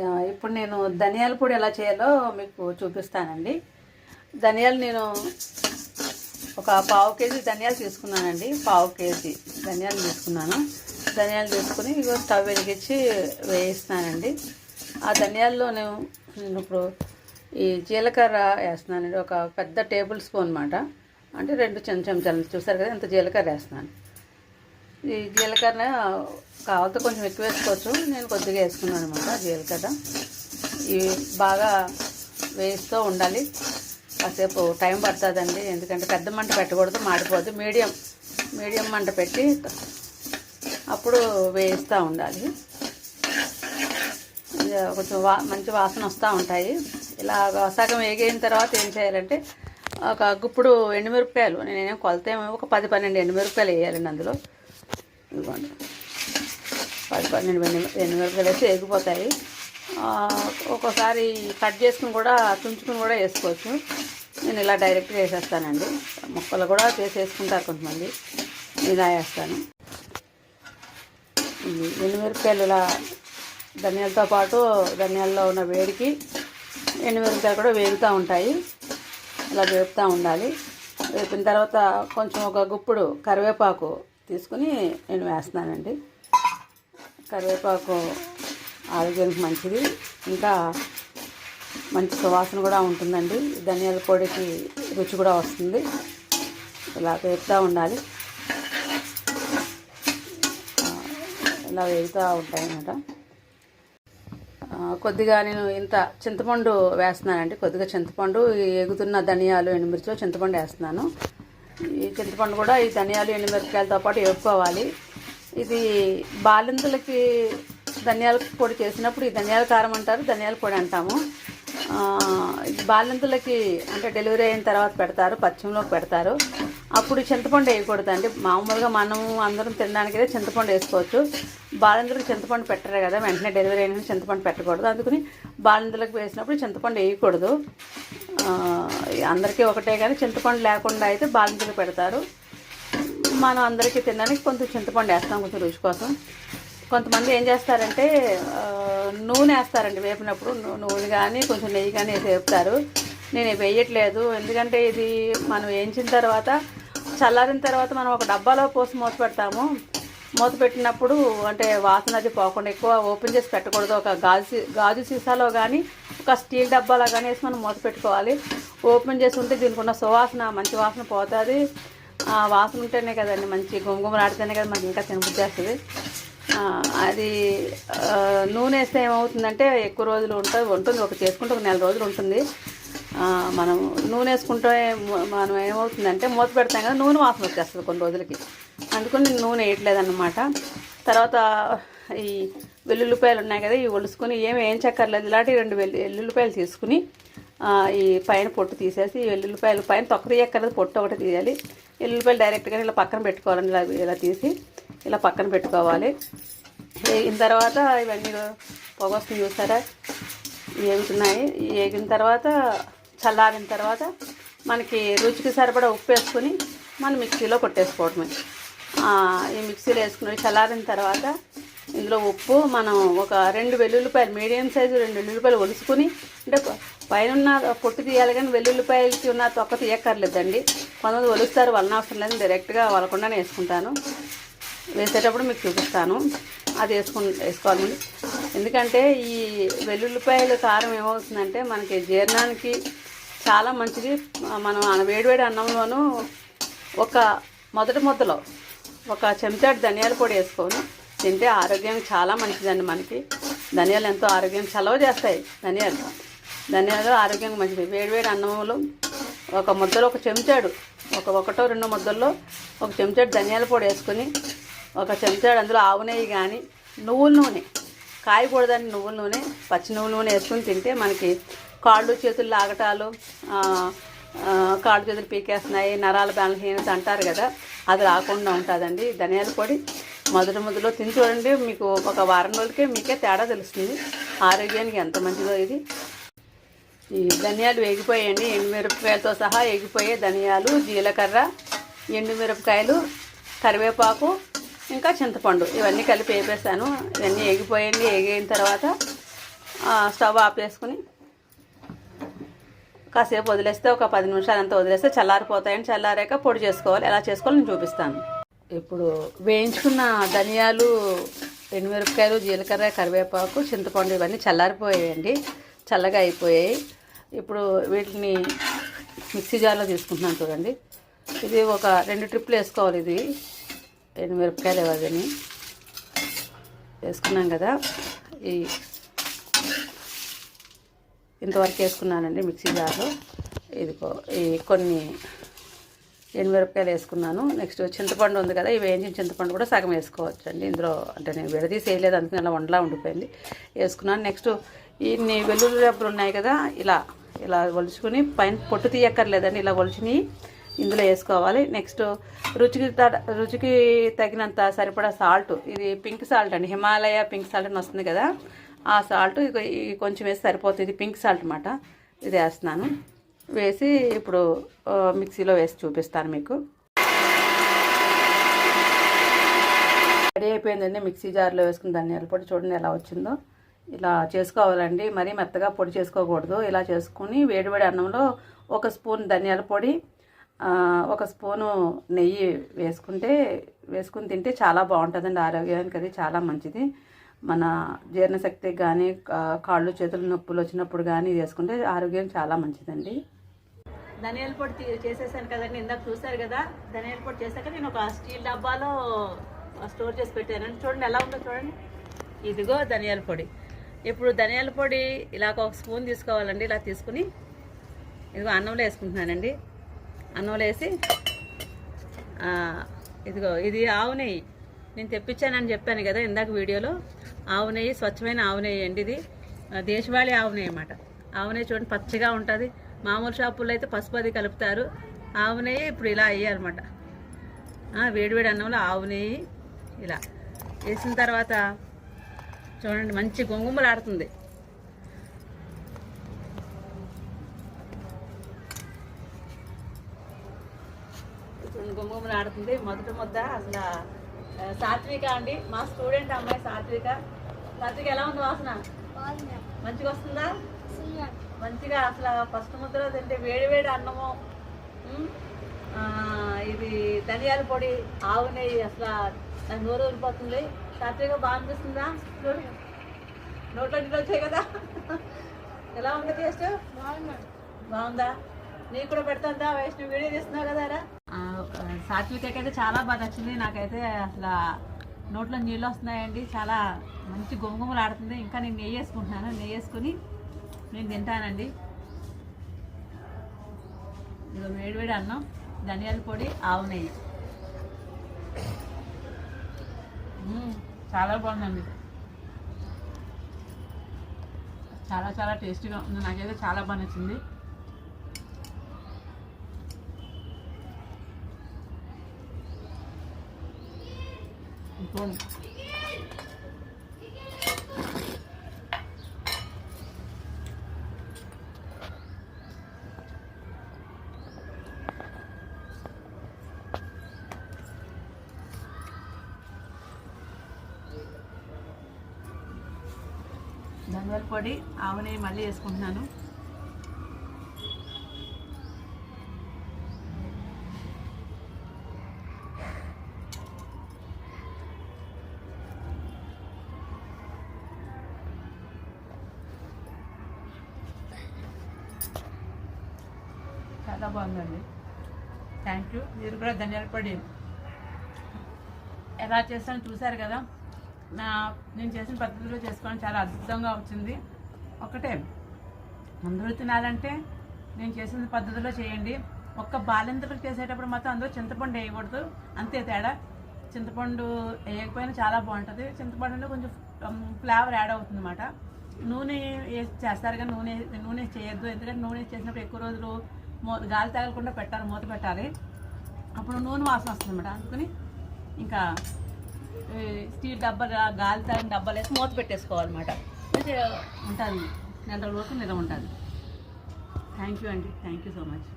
ఇప్పుడు నేను ధనియాల పొడి ఎలా చేయాలో మీకు చూపిస్తానండి. ధనియాలు నేను ఒక పావు కేజీ ధనియాలు తీసుకున్నానండి. పావు కేజీ ధనియాలు తీసుకున్నాను. ధనియాలు తీసుకుని ఇగో స్టవ్ వెలిగించి వేయిస్తానండి. ఆ ధనియాల్లో నేను నేను ఇప్పుడు ఈ జీలకర్ర వేస్తున్నానండి. ఒక పెద్ద టేబుల్ స్పూన్ అన్నమాట. అంటే రెండు చిన్న చెంచాలు. చూసారు కదా ఇంత జీలకర్ర వేస్తున్నాను. జీలకర్ర కావాలతో కొంచెం ఎక్కువ వేసుకోవచ్చు. నేను కొద్దిగా వేసుకున్నాను అనమాట జీలకర్ర. ఇవి బాగా వేస్తూ ఉండాలి. కాసేపు టైం పడుతుందండి. ఎందుకంటే పెద్ద మంట పెట్టకూడదు మాడిపోద్దు మీడియం మీడియం మంట పెట్టి అప్పుడు వేస్తూ ఉండాలి. కొంచెం వా మంచి వాసన వస్తూ ఉంటాయి. ఇలా సగం వేగిన తర్వాత ఏం చేయాలంటే ఒక గుప్పుడు ఎండుమిరపకాయలు నేనేం కొలత ఒక పది పన్నెండు ఎండుమిరపకాయలు వేయాలండి అందులో. ఇదిగోండి పది పన్నెండు ఎండు ఎండుమిరపకాయలు వేస్తే ఎగిపోతాయి ఒక్కోసారి కట్ చేసుకుని కూడా తుంచుకుని కూడా వేసుకోవచ్చు. నేను ఇలా డైరెక్ట్గా వేసేస్తానండి. ముక్కలు కూడా చేసి వేసుకుంటారు కొంతమంది. ఇలా వేస్తాను. ఎండుమిరపకాయలు ఇలా ధనియాలతో పాటు ధనియాల్లో ఉన్న వేడికి ఎండుమిరపకాయలు కూడా వేగుతూ ఉంటాయి. ఇలా వేపుతూ ఉండాలి. వేపిన తర్వాత కొంచెం ఒక గుప్పుడు కరివేపాకు తీసుకుని నేను వేస్తున్నానండి. కరివేపాకు ఆరోగ్యానికి మంచిది. ఇంకా మంచి సువాసన కూడా ఉంటుందండి. ధనియాల పొడికి రుచి కూడా వస్తుంది. ఇలా వేపుతూ ఉండాలి. ఇలా వేగుతూ ఉంటాయన్నమాట. కొద్దిగా నేను ఇంత చింతపండు వేస్తున్నానండి. కొద్దిగా చింతపండు ఎగుతున్న ధనియాలు ఎండుమిర్చిలో చింతపండు వేస్తున్నాను. ఈ చింతపండు కూడా ఈ ధనియాలు ఎండుమిరపకాయలతో పాటు వేపుకోవాలి. ఇది బాలింతలకి ధనియాల పొడి చేసినప్పుడు ఈ ధనియాల కారం అంటారు ధనియాల పొడి అంటాము. బాలింతలకి అంటే డెలివరీ అయిన తర్వాత పెడతారు పశ్చిమలోకి పెడతారు. అప్పుడు చింతపండు వేయకూడదండి మామూలుగా మనము అందరం తినడానికి చింతపండు వేసుకోవచ్చు. బాలింతలకు చింతపండు పెట్టరు కదా వెంటనే డెలివరీ అయిన చింతపండు పెట్టకూడదు. అందుకని బాలిందులకు వేసినప్పుడు చింతపండు వేయకూడదు. అందరికీ ఒకటే కానీ చింతపండు లేకుండా అయితే బాలింతలు పెడతారు. మనం అందరికీ తినడానికి కొంచెం చింతపండు వేస్తాం కొంచెం రుచి కోసం. కొంతమంది ఏం చేస్తారంటే నూనె వేస్తారండి వేపినప్పుడు. నూనె కానీ కొంచెం నెయ్యి కానీ వేసి వేపుతారు. నేను వేయట్లేదు. ఎందుకంటే ఇది మనం వేయించిన తర్వాత చల్లారిన తర్వాత మనం ఒక డబ్బాలో పోసి మూత పెడతాము. మూత పెట్టినప్పుడు అంటే వాసన అది పోకుండా ఎక్కువ ఓపెన్ చేసి పెట్టకూడదు. ఒక గాజు సీ- గాజు సీసాలో కానీ ఒక స్టీల్ డబ్బాలో కానీ వేసి మనం మూత పెట్టుకోవాలి. ఓపెన్ చేసి ఉంటే దీనికి ఉన్న సువాసన మంచి వాసన పోతుంది. వాసన ఉంటేనే కదండి మంచి గుమగుమలాడితేనే కదా మనకి ఇంకా తినబుద్ధి చేస్తుంది అది నూనె వేస్తే ఏమవుతుందంటే ఎక్కువ రోజులు ఉంటుంది ఉంటుంది. ఒక చేసుకుంటే ఒక నెల రోజులు ఉంటుంది. మనం నూనె వేసుకుంటే మనం ఏమవుతుందంటే మూత పెడతాం కదా నూనె వాసన వచ్చేస్తుంది కొన్ని రోజులకి. అందుకని నేను నూనె వేయట్లేదన్నమాట. తర్వాత ఈ వెల్లుల్లిపాయలు ఉన్నాయి కదా ఇవి ఒలుసుకొని ఏమి ఏం చక్కర్లేదు ఇలాంటి రెండు వెల్లు వెల్లుల్లిపాయలు తీసుకుని ఈ పైన పొట్టు తీసేసి ఈ వెల్లుల్లిపాయలు పైన తొక్క తీయక్కర్లేదు పొట్టు ఒకటి తీయాలి. వెల్లుల్లిపాయలు డైరెక్ట్గా ఇలా పక్కన పెట్టుకోవాలి ఇలా ఇలా తీసి ఇలా పక్కన పెట్టుకోవాలి. వేగిన తర్వాత ఇవన్నీ పొగొస్తుంది చూసారా? వేగుతున్నాయి ఈ వేగిన తర్వాత చల్లారిన తర్వాత మనకి రుచికి సరిపడా ఉప్పు వేసుకొని మనం మిక్సీలో కొట్టేసుకోవడమే. ఈ మిక్సీలో వేసుకుని చల్లారిన తర్వాత ఇందులో ఉప్పు మనం ఒక రెండు వెల్లుల్లిపాయలు మీడియం సైజు రెండు వెల్లుల్లిపాయలు ఒలుసుకుని అంటే పైన ఉన్న పొట్టు తీయాలి కానీ వెల్లుల్లిపాయలకి ఉన్న తొక్క తీయక్కర్లేదండి. కొంతమంది ఒలుస్తారు వలన అవసరం లేదు డైరెక్ట్గా వలకుండానే వేసుకుంటాను. వేసేటప్పుడు మీకు చూపిస్తాను. అది వేసుకు వేసుకోవాలండి ఎందుకంటే ఈ వెల్లుల్లిపాయల కారం ఏమవుతుందంటే మనకి జీర్ణానికి చాలా మంచిది. మనం వేడివేడి అన్నంలోనూ ఒక మొదటి ముద్దలో ఒక చెంచాడు ధనియాల పొడి వేసుకొని తింటే ఆరోగ్యం చాలా మంచిదండి మనకి. ధనియాలు ఎంతో ఆరోగ్యం చలవ చేస్తాయి ధనియాలు. ధనియాలు ఆరోగ్యం మంచిది. వేడివేడి అన్నంలో ఒక ముద్దలో ఒక చెంచాడు ఒక ఒకటో రెండో ముద్దల్లో ఒక చెంచాడు ధనియాల పొడి వేసుకొని ఒక చెంచాడు అందులో ఆవు నెయ్యి కానీ నువ్వుల నూనె కాయకూడదని నువ్వుల నూనె పచ్చి నువ్వుల నూనె వేసుకొని తింటే మనకి కాళ్ళు చేతులు లాగటాలు కాళ్ళు చేతులు పీకేస్తున్నాయి నరాల బలహీనత అంటారు కదా అది రాకుండా ఉంటుందండి. ధనియాల పొడి మొదటి మొదటిలో తిని చూడండి. మీకు ఒక వారం రోజులకే మీకే తేడా తెలుస్తుంది. ఆరోగ్యానికి ఎంత మంచిదో ఇది. ఈ ధనియాలు వేగిపోయాయండి. ఎండుమిరపకాయలతో సహా వేగిపోయే ధనియాలు జీలకర్ర ఎండుమిరపకాయలు కరివేపాకు ఇంకా చింతపండు. ఇవన్నీ కలిపి వేపేస్తాను. ఇవన్నీ ఎగిపోయండి వేగిన తర్వాత స్టవ్ ఆపేసుకుని కాసేపు వదిలేస్తే ఒక పది నిమిషాలు అంతా వదిలేస్తే చల్లారిపోతాయని చల్లారాక పొడి చేసుకోవాలి. ఎలా చేసుకోవాలి నేను చూపిస్తాను. ఇప్పుడు వేయించుకున్న ధనియాలు ఎండుమిరపకాయలు జీలకర్ర కరివేపాకు చింతపండు ఇవన్నీ చల్లారిపోయాయండి. చల్లగా అయిపోయాయి. ఇప్పుడు వీటిని మిక్సీ జార్లో తీసుకుంటున్నాను చూడండి. ఇది ఒక రెండు ట్రిప్లు వేసుకోవాలి ఇది. ఎండుమిరపకాయలు అవన్నీ వేసుకున్నాం కదా. ఈ ఇంతవరకు వేసుకున్నానండి మిక్సీ జార్లో. ఇదిగో ఈ కొన్ని ఎండుమిరపకాయలు వేసుకున్నాను. నెక్స్ట్ చింతపండు ఉంది కదా ఈ వేయించిన చింతపండు కూడా సగం వేసుకోవచ్చు అండి ఇందులో అంటే నేను విడదీసి వేయలేదు అందుకని అలా వండలా ఉండిపోయింది. వేసుకున్నాను. నెక్స్ట్ ఇన్ని వెల్లుల్లి రెబ్బలు ఉన్నాయి కదా ఇలా ఇలా ఒలుచుకుని పైన పొట్టు తీయక్కర్లేదండి ఇలా ఒలిచిని ఇందులో వేసుకోవాలి. నెక్స్ట్ రుచికి రుచికి తగినంత సరిపడా సాల్ట్ ఇది పింక్ సాల్ట్ అండి హిమాలయ పింక్ సాల్ట్ అని వస్తుంది కదా ఆ సాల్ట్ కొంచెం వేసి సరిపోతుంది. పింక్ సాల్ట్ అనమాట ఇది వేస్తున్నాను. వేసి ఇప్పుడు మిక్సీలో వేసి చూపిస్తాను మీకు. రెడీ అయిపోయిందండి. మిక్సీ జార్లో వేసుకుని ధనియాల పొడి చూడండి ఎలా వచ్చిందో. ఇలా చేసుకోవాలండి. మరీ మెత్తగా పొడి చేసుకోకూడదు. ఇలా చేసుకుని వేడివేడి అన్నంలో ఒక స్పూన్ ధనియాల పొడి ఒక స్పూను నెయ్యి వేసుకుంటే వేసుకుని తింటే చాలా బాగుంటుందండి. ఆరోగ్యానికి అది చాలా మంచిది. మన జీర్ణశక్తికి కానీ కా- కాళ్ళు చేతులు నొప్పులు వచ్చినప్పుడు కానీ ఇది వేసుకుంటే ఆరోగ్యం చాలా మంచిదండి. ధనియాల పొడి తీ- చేసేసాను కదండి ఇందాక చూసారు కదా ధనియాల పొడి చేశాక నేను ఒక స్టీల్ డబ్బాలో స్టోర్ చేసి పెట్టాను. చూడండి ఎలా ఉందో చూడండి. ఇదిగో ధనియాల పొడి. ఇప్పుడు ధనియాల పొడి ఇలాగ ఒక స్పూన్ తీసుకోవాలండి ఇలా తీసుకుని ఇదిగో అన్నంలో వేసుకుంటున్నానండి. అన్నంలో వేసి ఇదిగో ఇది ఆవు నెయ్యి. నేను తెప్పించానని చెప్పాను కదా ఇందాక వీడియోలో. ఆవు నెయ్యి స్వచ్ఛమైన ఆవు నెయ్యి అండి ఇది. దేశవాళీ ఆవు నెయ్యి అన్నమాట. ఆవు నెయ్యి చూడండి పచ్చగా ఉంటుంది. మామూలు షాపుల్లో అయితే పసుపు అది కలుపుతారు. ఆవు నెయ్యి ఇప్పుడు ఇలా అయ్యారన్నమాట వేడివేడి అన్నంలో ఆవు నెయ్యి ఇలా వేసిన తర్వాత చూడండి మంచి గొంగుమలాడుతుంది. గొంగుమలాడుతుంది. ఆడుతుంది మొదటి ముద్ద అసలు సాత్విక అండి. మా స్టూడెంట్ అమ్మాయి సాత్విక. సాత్విక ఎలా ఉంది వాసన? మంచిగా వస్తుందా? మంచిగా అసలు ఫస్ట్ ముద్దలో తింటే వేడి వేడి అన్నము. ఇది ధనియాల పొడి ఆవు నెయ్యి అసలు నాకు నోరు ఊరిపోతుంది. సాత్విక బాగా అనిపిస్తుందా? నోట్లో వచ్చాయి కదా. ఎలా ఉంది టేస్ట్? బాగుందా? నీకు కూడా పెడతా వైష్ణవి వీడియో తీస్తున్నావు కదా సాత్వికకి అయితే చాలా బాగా నచ్చింది. నాకైతే అసలు నోట్లో నీళ్ళు వస్తున్నాయండి. చాలా మంచి గుమగుమలు ఆడుతుంది. ఇంకా నేను నెయ్యి వేసుకుంటున్నాను. నెయ్యి వేసుకుని నేను తింటానండి. ఇదిగో వేడివేడి అన్నం ధనియాల పొడి ఆవు నెయ్యి. చాలా బాగుందండి. చాలా చాలా టేస్టీగా ఉంది. నాకైతే చాలా బాగా నచ్చింది. చూడండి. ధనియాల పొడి ఆవు నెయ్యి మళ్ళీ వేసుకుంటున్నాను చాలా బాగుందండి. థ్యాంక్ యూ మీరు కూడా ధన్యాలు పడి ఎలా చేస్తానో చూశారు కదా. నా నేను చేసిన పద్ధతిలో చేసుకోవడం చాలా అద్భుతంగా వచ్చింది. ఒకటే అందరూ తినాలంటే నేను చేసిన పద్ధతిలో చేయండి. ఒక్క బాలింతలకు చేసేటప్పుడు మాత్రం అందులో చింతపండు వేయకూడదు. అంతే తేడా. చింతపండు వేయకపోయినా చాలా బాగుంటుంది. చింతపండులో కొంచెం ఫ్లేవర్ యాడ్ అవుతుంది అన్నమాట నూనె వేసి చేస్తారు కానీ నూనె నూనె చేయొద్దు. ఎందుకంటే నూనె చేసినప్పుడు ఎక్కువ రోజులు మో గాలి తగలకుండా పెట్టాలి మూత పెట్టాలి. అప్పుడు నూనె వాసన వస్తుంది అనమాట అందుకని ఇంకా స్టీల్ డబ్బా గాలి తాగిన డబ్బాలు వేసి మూత పెట్టేసుకోవాలన్నమాట. ఉంటుంది. నెల రోజులు వరకు ఉంటుంది. థ్యాంక్ యూ అండి. Thank you so much